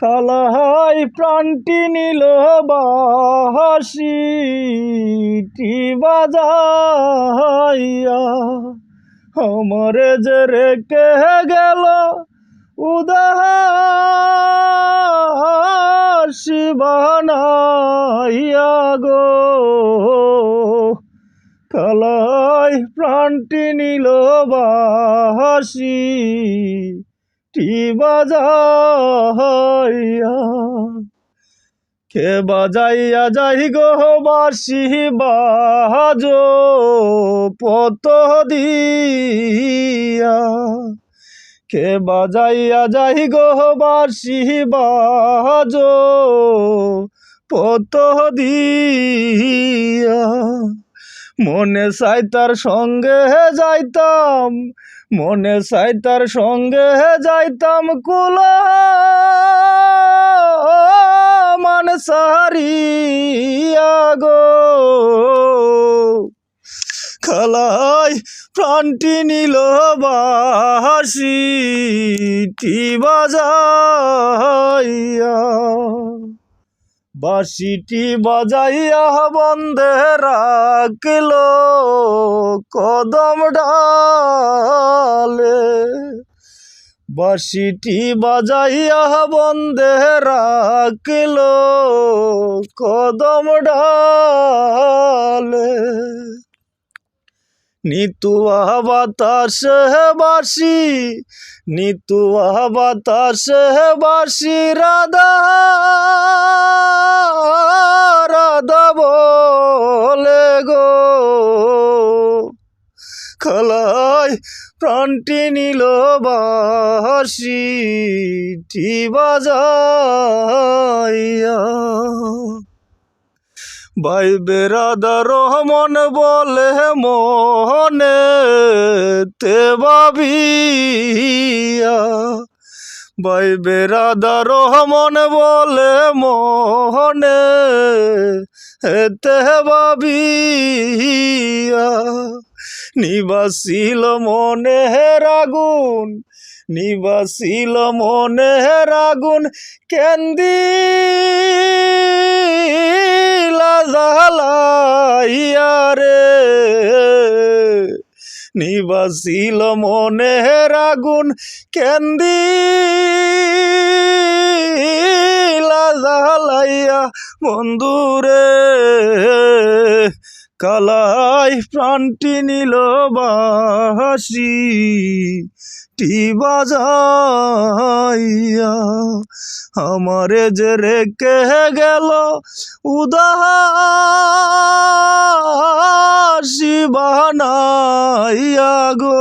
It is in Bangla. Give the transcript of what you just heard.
কালাই প্রাণটি নিল বাহাসি বাজাইয়া আমারে যে রেখে গেল উদাসী বানাইয়া গো। কালাই প্রাণটি নিল বাহাসি টি বাজাইয়া কে বাজাইয়া যাই গো বাসি বাজো পত দিয়া। কে বাজাইয়া যাই গো বাসি বাজো পত দিয়া। মনে চাই তার সঙ্গে যাইতাম, মনে চাই তার সঙ্গে যাইতাম কুল সারিয়া গো। খালাই প্রাণটি নিল বাসি টি বাজাইয়া। বাঁশিটি বাজাইয়া বন্ধে রাখল কদম ডালে। বাঁশিটি বাজাইয়া বন্ধে রাখল কদম ডালে। নিতুয়া বাতাসে বাসি নিতুয়া বাতাসে বাসি রাধা। খালাই প্রাণটি নিল বাসি টি বাজাইয়া ভাই বেরাদা রহমান বলে মনে তে বাবিয়া ভাই বেরাদা রহমান বলে মনে তে বাবিয়া নিবাসিল মনে রাগুন, নিবাসিল মনে রাগুন কেন্দি জ্বালাইয়া রে নিবাসিল মনে রাগুন কেন্দি জ্বালাইয়া বন্ধুরে। কালাই প্রাণটি নিল বাসি, টি বাজাইয়া। আমারে যে রেখে গেল উদাসী বানাইয়া গো